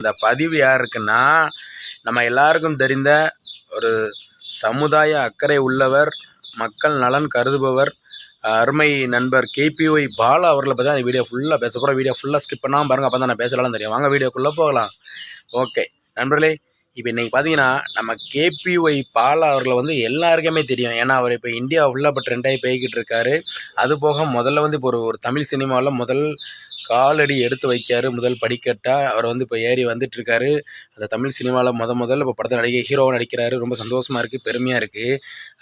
இந்த பதிவு யாருக்குன்னா நம்ம எல்லாருக்கும் தெரிந்த ஒரு சமுதாய அக்கறை உள்ளவர் மக்கள் நலன் கருதுபவர் அருமை நண்பர் கேபிஒய் பாலா அவர்களை பற்றி அந்த வீடியோ ஃபுல்லாக பேச போகிறோம் வீடியோ ஃபுல்லாக ஸ்கிப் பண்ணாமல் பாருங்கள் அப்போ தான் நான் பேசலாம் தெரியும். வாங்க வீடியோக்குள்ளே போகலாம். ஓகே. நண்பர்களே இப்போ இன்றைக்கி பார்த்தீங்கன்னா நம்ம கேபிஒய் பாலா அவர்களை வந்து எல்லாருக்குமே தெரியும். ஏன்னா அவர் இப்போ இந்தியா ஃபுல்லாக இப்போ ட்ரெண்டாகி போய்கிட்டு இருக்காரு. அது போக முதல்ல வந்து இப்போ ஒரு ஒரு தமிழ் சினிமாவில் முதல் காலடி எடுத்து வைக்காரு. முதல் படிக்கட்டாக அவர் வந்து இப்போ ஏறி வந்துட்டுருக்காரு அந்த தமிழ் சினிமாவில் முத முதல்ல இப்போ படத்தில் நடிகை ஹீரோவாக நடிக்கிறாரு. ரொம்ப சந்தோஷமாக இருக்குது பெருமையாக இருக்குது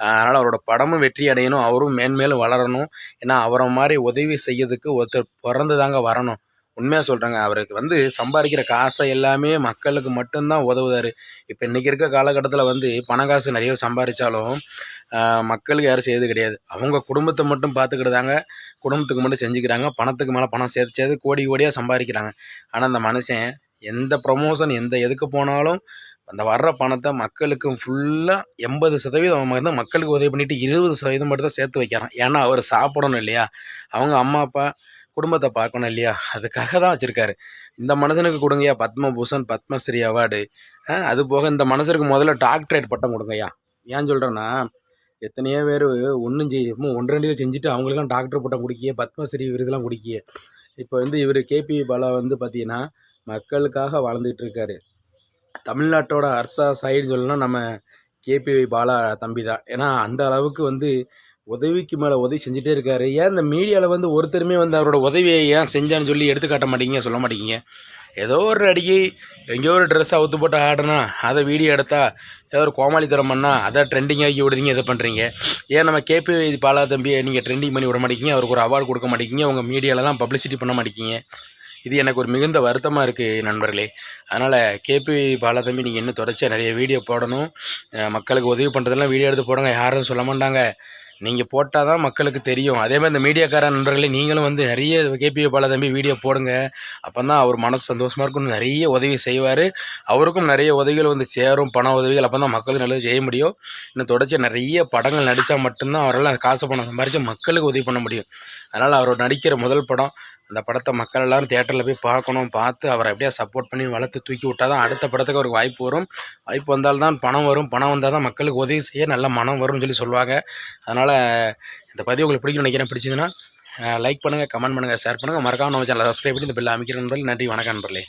அதனால் அவரோட படமும் வெற்றி அடையணும். அவரும் மேன்மேலும் வளரணும். ஏன்னா அவரை மாதிரி உதவி செய்யறதுக்கு ஒருத்தர் பிறந்து தாங்க வரணும். உண்மையாக சொல்கிறேங்க அவருக்கு வந்து சம்பாதிக்கிற காசை எல்லாமே மக்களுக்கு மட்டும்தான் உதவுதார். இப்போ இன்றைக்கி இருக்க காலகட்டத்தில் வந்து பண காசு நிறைய சம்பாதிச்சாலும் மக்களுக்கு யாரும் செய்யறது கிடையாது. அவங்க குடும்பத்தை மட்டும் பார்த்துக்கிட்டுதாங்க குடும்பத்துக்கு மட்டும் செஞ்சுக்கிறாங்க பணத்துக்கு மேலே பணம் சேர்த்து சேர்த்து கோடி கோடியாக சம்பாதிக்கிறாங்க. ஆனால் அந்த மனுஷன் எந்த ப்ரொமோஷன் எந்த எதுக்கு போனாலும் அந்த வர்ற பணத்தை மக்களுக்கு ஃபுல்லாக எண்பது சதவீதம் வந்து மக்களுக்கு உதவி பண்ணிவிட்டு இருபது சதவீதம் மட்டும் தான் சேர்த்து வைக்கிறான். ஏன்னா அவர் சாப்பிடணும் இல்லையா? அவங்க அம்மா அப்பா குடும்பத்தை பார்க்கணும் இல்லையா? அதுக்காக தான் வச்சுருக்காரு. இந்த மனுஷனுக்கு கொடுங்கய்யா பத்மபூஷன் பத்மஸ்ரீ அவார்டு. அது போக இந்த மனுஷனுக்கு முதல்ல டாக்டரேட் பட்டம் கொடுங்கய்யா. ஏன் சொல்கிறேன்னா எத்தனையோ பேர் ஒன்றும் செய்ய ஒன்று ரெண்டு செஞ்சுட்டு அவங்களுக்குலாம் டாக்டர் பட்டம் குடிக்கிய பத்மஸ்ரீ விருதுலாம் குடிக்கிய. இப்போ வந்து இவர் கேபி பாலா வந்து பார்த்தீங்கன்னா மக்களுக்காக வாழ்ந்துட்டு இருக்காரு. தமிழ்நாட்டோட அர்சா சைடு சொல்லணும்னா நம்ம கேபி பாலா தம்பி தான். ஏன்னா அந்த அளவுக்கு வந்து உதவிக்கு மேலே உதவி செஞ்சுட்டே இருக்காரு. ஏன் இந்த மீடியாவில் வந்து ஒருத்தருமே வந்து அவரோட உதவியை ஏன் செஞ்சான்னு சொல்லி எடுத்துக்காட்ட மாட்டீங்க சொல்ல மாட்டேங்க? ஏதோ ஒரு அடிக்கை எங்கேயோ ஒரு ட்ரெஸ் அவுத்து போட்டு ஆடுனா அதை வீடியோ எடுத்தா ஏதோ ஒரு கோமாளித்தரம் பண்ணால் அதை ட்ரெண்டிங் ஆகி விடுதீங்க இதை பண்ணுறீங்க ஏன் நம்ம கேபி பாலா தம்பி நீங்கள் ட்ரெண்டிங் பண்ணி விட மாட்டேங்க அவருக்கு ஒரு அவார்டு கொடுக்க மாட்டேங்க உங்கள் மீடியாவில் தான் பப்ளிசிட்டி பண்ண மாட்டேங்க? இது எனக்கு ஒரு மிகுந்த வருத்தமாக இருக்குது நண்பர்களே. அதனால் கேபி பாலா தம்பி நீங்கள் இன்னும் தொடர்ச்சியாக நிறைய வீடியோ போடணும். மக்களுக்கு உதவி பண்ணுறதெல்லாம் வீடியோ எடுத்து போடுங்க யாரும் சொல்ல மாட்டாங்க. நீங்கள் போட்டால் தான் மக்களுக்கு தெரியும். அதே மாதிரி இந்த மீடியாக்கார நண்பர்களே நீங்களும் வந்து நிறைய கேபிஓ பால தம்பி வீடியோ போடுங்க. அப்போ தான் அவர் மனசு சந்தோஷமாக இருக்கும். நிறைய உதவி செய்வார். அவருக்கும் நிறைய உதவிகள் வந்து சேரும். பண உதவிகள். அப்போ தான் மக்களுக்கு நல்லது செய்ய முடியும். இன்னும் தொடர்ச்சி நிறைய படங்கள் நடித்தா மட்டும்தான் அவரால் காசு பணம் சம்பாரித்து மக்களுக்கு உதவி பண்ண முடியும். அதனால் அவர் நடிக்கிற முதல் படம் அந்த படத்தை மக்கள் எல்லோரும் தேட்டரில் போய் பார்க்கணும் பார்த்து அவரை எப்படியா சப்போர்ட் பண்ணி வளர்த்து தூக்கி விட்டால் தான் அடுத்த படத்துக்கு ஒரு வாய்ப்பு வரும். வாய்ப்பு வந்தால்தான் பணம் வரும். பணம் வந்தால் தான் மக்களுக்கு உதவி செய்ய நல்ல மனம் வரும்னு சொல்லி சொல்லுவாங்க. அதனால் இந்த பதிவு உங்களுக்கு பிடிக்கும் நினைக்கிறேன். பிடிச்சதுன்னா லைக் பண்ணுங்கள் கமெண்ட் பண்ணுங்கள் ஷேர் பண்ணுங்கள் மறக்காமல் நம்ம சேனலை சப்ஸ்கிரைப் பண்ணி இந்த பில்லை அமைக்கிறேன் நன்றி வணக்கம் நண்பர்களே.